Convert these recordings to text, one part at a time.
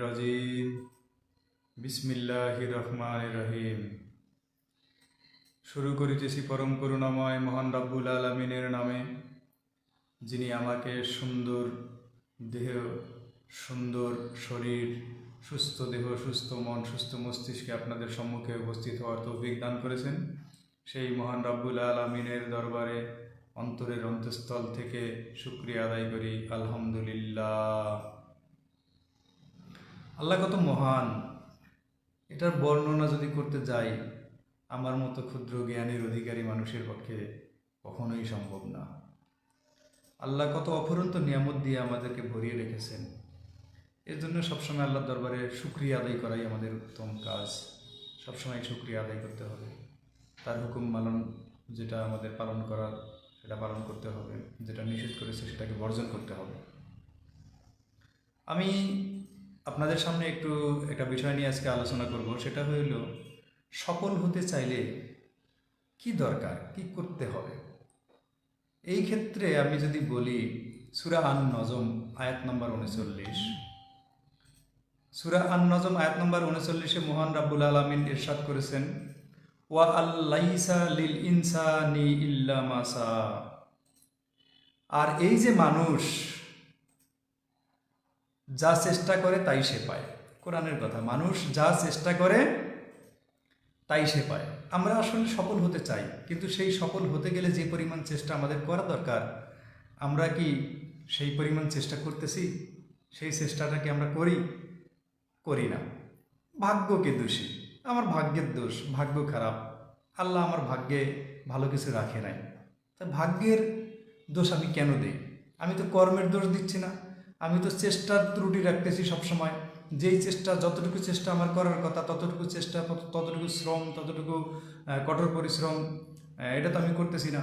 রাজিম। বিসমিল্লাহির রহমান রহিম। শুরু করিতেছি পরম করুণাময় মহান রাব্বুল আলমিনের নামে, যিনি আমাকে সুন্দর দেহ, সুন্দর শরীর, সুস্থ দেহ, সুস্থ মন, সুস্থ মস্তিষ্কে আপনাদের সম্মুখে উপস্থিত হওয়ার তৌফিক দান করেছেন। সেই মহান রাব্বুল আলমিনের দরবারে অন্তরের অন্তঃস্থল থেকে শুক্রিয়া আদায় করি। আলহামদুলিল্লাহ। আল্লাহ কত মহান। এটার বর্ণনা যদি করতে যাই, আমার মতো ক্ষুদ্র জ্ঞানের অধিকারী মানুষের পক্ষে কখনোই সম্ভব না। আল্লাহ কত অফুরন্ত নিয়ামত দিয়ে আমাদেরকে ভরিয়ে রেখেছেন। এর জন্য সবসময় আল্লাহর দরবারে শুক্রিয়া আদায় করাই আমাদের উত্তম কাজ। সবসময় শুক্রিয়া আদায় করতে হবে। তার হুকুম পালন, যেটা আমাদের পালন করার, সেটা পালন করতে হবে। যেটা নিষেধ করেছে, সেটাকে বর্জন করতে হবে। আমি আপনাদের সামনে একটু একটা বিষয় নিয়ে আজকে আলোচনা করব। সেটা হইল, সফল হতে চাইলে কি দরকার? কি করতে হবে? এই ক্ষেত্রে আমি যদি বলি, সুরা আন নজম আয়াত নম্বর উনচল্লিশ। সুরা আন নজম আয়াত নম্বর উনচল্লিশে মোহান রাব্বুল আলমিন ইরশাদ করেছেন, ওয়া আল্লাইসা লিল ইনসানি ইল্লা মাসা আর এই যে মানুষ যা চেষ্টা করে তাই সে পায়। কোরআনের কথা, মানুষ যা চেষ্টা করে তাই সে পায়। আমরা আসলে সফল হতে চাই, কিন্তু সেই সফল হতে গেলে যে পরিমাণ চেষ্টা আমাদের করা দরকার, আমরা কি সেই পরিমাণ চেষ্টা করতেছি? সেই চেষ্টাটা কি আমরা করি? করি না। ভাগ্যকে দোষী? আমার ভাগ্যের দোষ, ভাগ্য খারাপ। আল্লাহ আমার ভাগ্যে ভালো কিছু রাখে নাই। তা ভাগ্যের দোষ আমি কেন দিই? আমি তো কর্মের দোষ দিচ্ছি না। আমি তো চেষ্টার ত্রুটি রাখতেছি সবসময়। যেই চেষ্টা, যতটুকু চেষ্টা আমার করার কথা, ততটুকু চেষ্টা, ততটুকু শ্রম, ততটুকু কঠোর পরিশ্রম এটা তো আমি করতেছি না।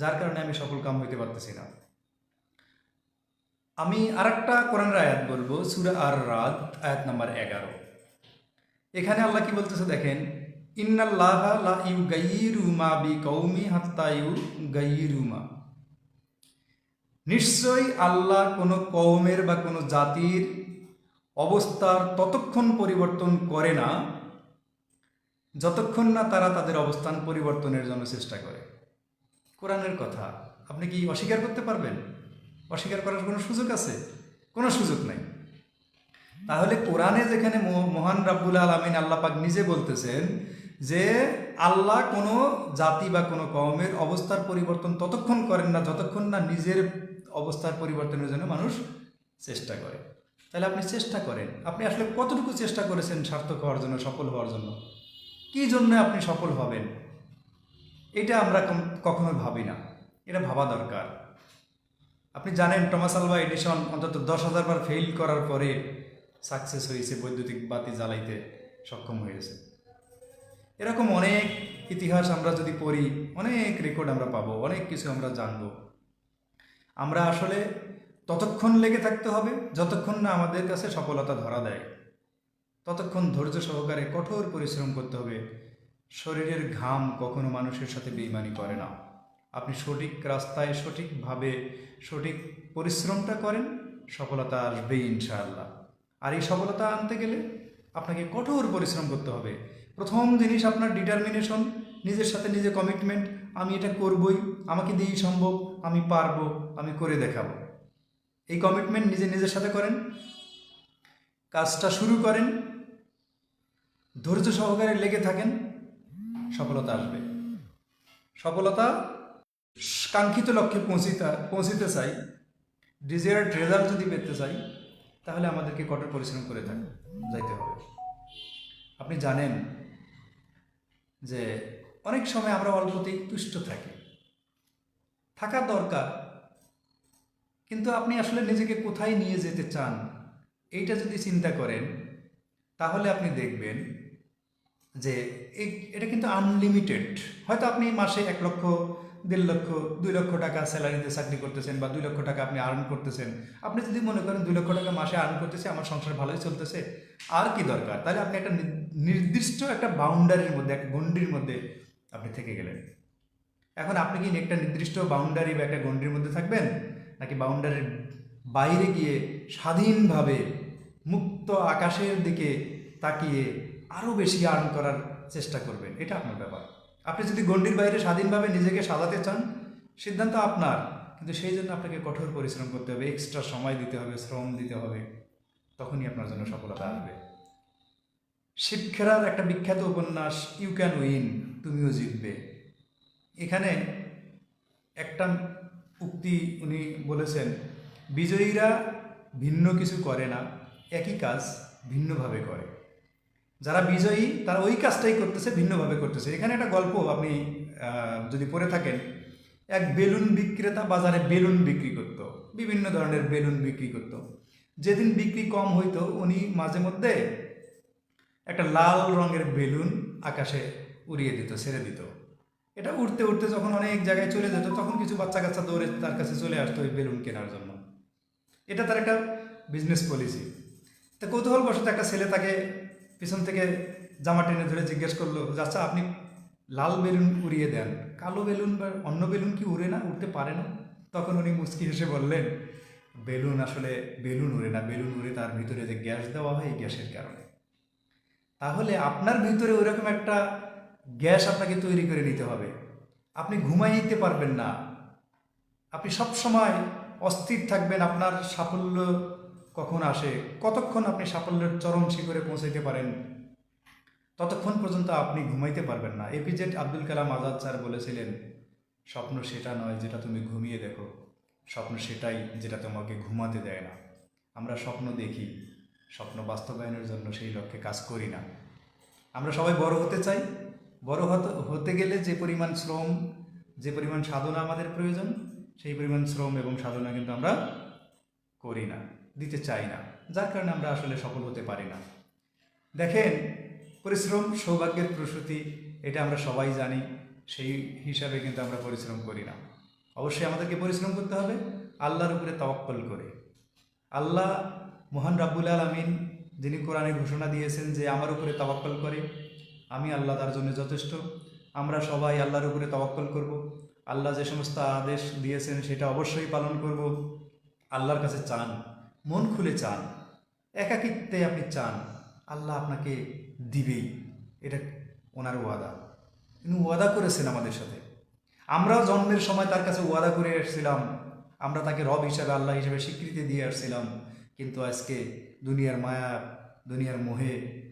যার কারণে আমি সফল কাম হইতে পারতেছি না। আমি আরেকটা কোরআনের আয়াত বলব, সুরা আর রাত আয়াত নাম্বার এগারো। এখানে আল্লাহ কি বলতেছে দেখেন, ইন্নাল্লাহ লা ইউগাইয়িরু মা বি কওমি হাত্তা ইউগাইয়িরু মা নিশ্চয়ই আল্লাহ কোনো কওমের বা কোনো জাতির অবস্থার ততক্ষণ পরিবর্তন করে না, যতক্ষণ না তারা তাদের অবস্থান পরিবর্তনের জন্য চেষ্টা করে। কোরআনের কথা, আপনি কি অস্বীকার করতে পারবেন? অস্বীকার করার কোনো সুযোগ আছে? কোনো সুযোগ নাই। তাহলে কোরআনে যেখানে মহ- মহান রাব্বুল আলমিন আল্লাহ পাক নিজে বলতেছেন যে আল্লাহ কোনো জাতি বা কোনো কওমের অবস্থার পরিবর্তন ততক্ষণ করেন না যতক্ষণ না নিজের অবস্থার পরিবর্তনের জন্য মানুষ চেষ্টা করে। তাহলে আপনি চেষ্টা করেন। আপনি আসলে কতটুকু চেষ্টা করেছেন সার্থক হওয়ার জন্য, সফল হওয়ার জন্য? কী জন্য আপনি সফল হবেন? এটা আমরা কখনো ভাবি না। এটা ভাবা দরকার। আপনি জানেন টমাস আলভা এডিশন অন্তত দশ হাজার বার ফেল করার পরে সাকসেস হয়েছে বৈদ্যুতিক বাতি জ্বালাইতে সক্ষম হয়েছে। এরকম অনেক ইতিহাস আমরা যদি পড়ি, অনেক রেকর্ড আমরা পাবো, অনেক কিছু আমরা জানব। আমরা আসলে ততক্ষণ লেগে থাকতে হবে, যতক্ষণ না আমাদের কাছে সফলতা ধরা দেয়। ততক্ষণ ধৈর্য সহকারে কঠোর পরিশ্রম করতে হবে। শরীরের ঘাম কখনো মানুষের সাথে বেইমানি করে না। আপনি সঠিক রাস্তায় সঠিকভাবে সঠিক পরিশ্রমটা করেন, সফলতা আসবেই ইনশাআল্লাহ। আর এই সফলতা আনতে গেলে আপনাকে কঠোর পরিশ্রম করতে হবে। প্রথম জিনিস আপনার ডিটারমিনেশন নিজের সাথে নিজে কমিটমেন্ট আমি এটা করবই, আমাকে দিয়েই সম্ভব, আমি পারব, আমি করে দেখাবো। এই কমিটমেন্ট নিজে নিজের সাথে করেন, কাজটা শুরু করেন, ধৈর্য সহকারে লেগে থাকেন, সফলতা আসবে। সফলতা কাঙ্ক্ষিত লক্ষ্যে পৌঁছিতে পৌঁছিতে চাই ডিজায়ার্ড রেজাল্ট যদি পেতে চাই, তাহলে আমাদেরকে কঠোর পরিশ্রম করে থাক যাইতে হবে। আপনি জানেন যে অনেক সময় আমরা অল্পতেই তুষ্ট থাকি। থাকা দরকার। কিন্তু আপনি আসলে নিজেকে কোথায় নিয়ে যেতে চান, এইটা যদি চিন্তা করেন, তাহলে আপনি দেখবেন যে এটা কিন্তু আনলিমিটেড হয়তো আপনি মাসে এক লক্ষ দেড় লক্ষ, দুই লক্ষ টাকা স্যালারিতে চাকরি করতেছেন বা দুই লক্ষ টাকা আপনি আর্ন করতেছেন। আপনি যদি মনে করেন দুই লক্ষ টাকা মাসে আর্ন করতেছে, আমার সংসার ভালোই চলতেছে, আর কি দরকার? তাহলে আপনি একটা নির্দিষ্ট একটা বাউন্ডারির মধ্যে, একটা গণ্ডির মধ্যে আপনি থেকে গেলেন। এখন আপনি কি একটা নির্দিষ্ট বাউন্ডারি বা একটা গণ্ডির মধ্যে থাকবেন? নাকি বাউন্ডারির বাইরে গিয়ে স্বাধীনভাবে মুক্ত আকাশের দিকে তাকিয়ে আরও বেশি আর্ন করার চেষ্টা করবেন? এটা আপনার ব্যাপার। আপনি যদি গণ্ডির বাইরে স্বাধীনভাবে নিজেকে সাজাতে চান, সিদ্ধান্ত আপনার। কিন্তু সেই জন্য আপনাকে কঠোর পরিশ্রম করতে হবে এক্সট্রা সময় দিতে হবে, শ্রম দিতে হবে। তখনই আপনার জন্য সফলতা আসবে। শিব খেরার একটা বিখ্যাত উপন্যাস ইউ ক্যান উইন তুমিও জিতবে। এখানে একটা উক্তি উনি বলেছেন, বিজয়ীরা ভিন্ন কিছু করে না, একই কাজ ভিন্নভাবে করে। যারা বিজয়ী, তারা ওই কাজটাই করতেছে, ভিন্নভাবে করতেছে। এখানে একটা গল্প আপনি যদি পড়ে থাকেন। এক বেলুন বিক্রেতা বাজারে বেলুন বিক্রি করত। বিভিন্ন ধরনের বেলুন বিক্রি করত। যেদিন বিক্রি কম হইতো, উনি মাঝে মধ্যে একটা লাল রঙের বেলুন আকাশে উড়িয়ে দিত, ছেড়ে দিত। এটা উঠতে উঠতে যখন অনেক জায়গায় চলে যেত, তখন কিছু বাচ্চা কাচ্চা দৌড়ে তার কাছে চলে আসতো ওই বেলুন কেনার জন্য। এটা তার একটা বিজনেস পলিসি তা কৌতূহলবশত একটা ছেলে তাকে পিছন থেকে জামা টেনে ধরে জিজ্ঞেস করল আচ্ছা আপনি লাল বেলুন উড়িয়ে দেন। কালো বেলুন বা অন্য বেলুন কি উড়ে না উঠতে পারে না? তখন উনি মুচকি হেসে বললেন, বেলুন আসলে বেলুন উড়ে না। বেলুন উড়ে তার ভিতরে যে গ্যাস দেওয়া হয়, এই গ্যাসের কারণে। তাহলে আপনার ভিতরে ওইরকম একটা গ্যাস আপনাকে তৈরি করে নিতে হবে। আপনি ঘুমাইতে পারবেন না। আপনি সব সময় অস্থির থাকবেন, আপনার সাফল্য কখন আসে, কতক্ষণ আপনি সাফল্যের চরম শিখরে পৌঁছাইতে পারেন, ততক্ষণ পর্যন্ত আপনি ঘুমাইতে পারবেন না। এপিজেড আব্দুল কালাম আজাদ স্যার বলেছিলেন, স্বপ্ন সেটা নয় যেটা তুমি ঘুমিয়ে দেখো। স্বপ্ন সেটাই যেটা তোমাকে ঘুমাতে দেয় না। আমরা স্বপ্ন দেখি, স্বপ্ন বাস্তবায়নের জন্য সেই লক্ষ্যে কাজ করি না। আমরা সবাই বড় হতে চাই। বড় হতে হতে গেলে যে পরিমাণ শ্রম, যে পরিমাণ সাধনা আমাদের প্রয়োজন, সেই পরিমাণ শ্রম এবং সাধনা কিন্তু আমরা করি না। দিতে চাই না, যার কারণে আমরা আসলে সফল হতে পারি না। দেখেন, পরিশ্রম, সৌভাগ্যের প্রসূতি, এটা আমরা সবাই জানি, সেই হিসাবে কিন্তু আমরা পরিশ্রম করি না। অবশ্যই আমাদেরকে পরিশ্রম করতে হবে, আল্লাহর উপরে তাওয়াক্কল করে। আল্লাহ মহান রাব্বুল আলমিন, যিনি কোরআনে ঘোষণা দিয়েছেন যে আমার উপরে তাওয়াক্কল করে, আমি আল্লাহ তার জন্য যথেষ্ট। আমরা সবাই আল্লাহর উপরে তাওয়াক্কল করব। আল্লাহ যে সমস্ত আদেশ দিয়েছেন, সেটা অবশ্যই পালন করব। আল্লাহর কাছে চান। মন খুলে চান, একাকিত্বে আপনি চান, আল্লাহ আপনাকে দিবেই। এটা ওনার ওয়াদা। তিনি ওয়াদা করেছেন আমাদের সাথে। আমরাও জন্মের সময় তার কাছে ওয়াদা করে এসেছিলাম আমরা তাকে রব হিসাবে, আল্লাহ হিসাবে স্বীকৃতি দিয়ে আসছিলাম। কিন্তু আজকে দুনিয়ার মায়া, দুনিয়ার মোহে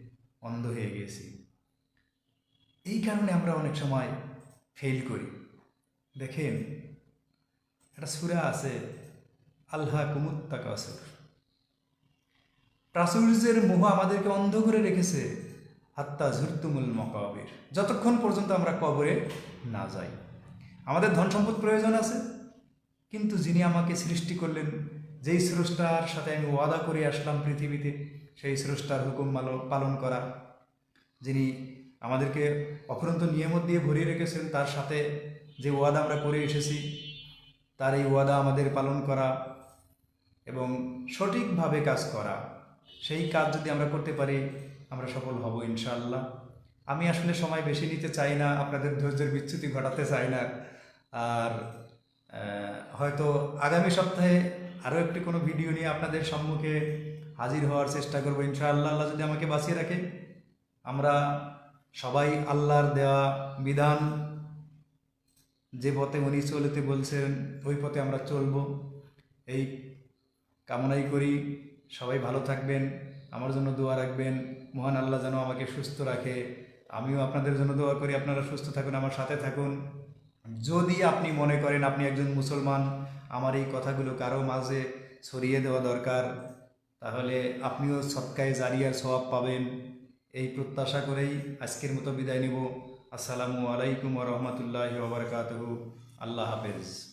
অন্ধ হয়ে গেছি এই কারণে আমরা অনেক সময় ফেল করি। দেখেন, একটা সুরা আছে আল্লাহ কুমুত্তাকাসুর প্রাচুর্যের মোহ আমাদেরকে অন্ধ করে রেখেছে। হাত্তা ঝুরতুমুল মকাবির। যতক্ষণ পর্যন্ত আমরা কবরে না যাই। আমাদের ধন সম্পদ প্রয়োজন আছে। কিন্তু যিনি আমাকে সৃষ্টি করলেন, যেই স্রষ্টার সাথে আমি ওয়াদা করে আসলাম পৃথিবীতে, সেই স্রষ্টার হুকুম পালন করা। যিনি আমাদেরকে অফুরন্ত নিয়মত দিয়ে ভরিয়ে রেখেছেন, তার সাথে যে ওয়াদা আমরা করে এসেছি, তার এই ওয়াদা আমাদের পালন করা এবং সঠিকভাবে কাজ করা। সেই কাজ যদি আমরা করতে পারি, আমরা সফল হব ইনশাআল্লাহ। আমি আসলে সময় বেশি নিতে চাই না, আপনাদের ধৈর্যের বিচ্যুতি ঘটাতে চাই না। আর হয়তো আগামী সপ্তাহে আরও একটি কোনো ভিডিও নিয়ে আপনাদের সম্মুখে হাজির হওয়ার চেষ্টা করব ইনশাআল্লাহ। আল্লাহ যদি আমাকে বাঁচিয়ে রাখে, আমরা সবাই আল্লাহর দেওয়া বিধান, যে পথে উনি চলতে বলছেন, ওই পথে আমরা চলব। এই কামনাই করি। সবাই ভালো থাকবেন, আমার জন্য দোয়া রাখবেন, মহান আল্লাহ যেন আমাকে সুস্থ রাখে। আমিও আপনাদের জন্য দোয়া করি, আপনারা সুস্থ থাকুন, আমার সাথে থাকুন। যদি আপনি মনে করেন আপনি একজন মুসলমান, আমার এই কথাগুলো কারও মাঝে ছড়িয়ে দেওয়া দরকার, তাহলে আপনিও সৎকায় জারিয়ার সওয়াব পাবেন। এই প্রত্যাশা করেই আজকের মতো বিদায় নিব। আসসালামু আলাইকুম রহমতুল্লাহ ওবরকাতহু আল্লাহ হাফেজ।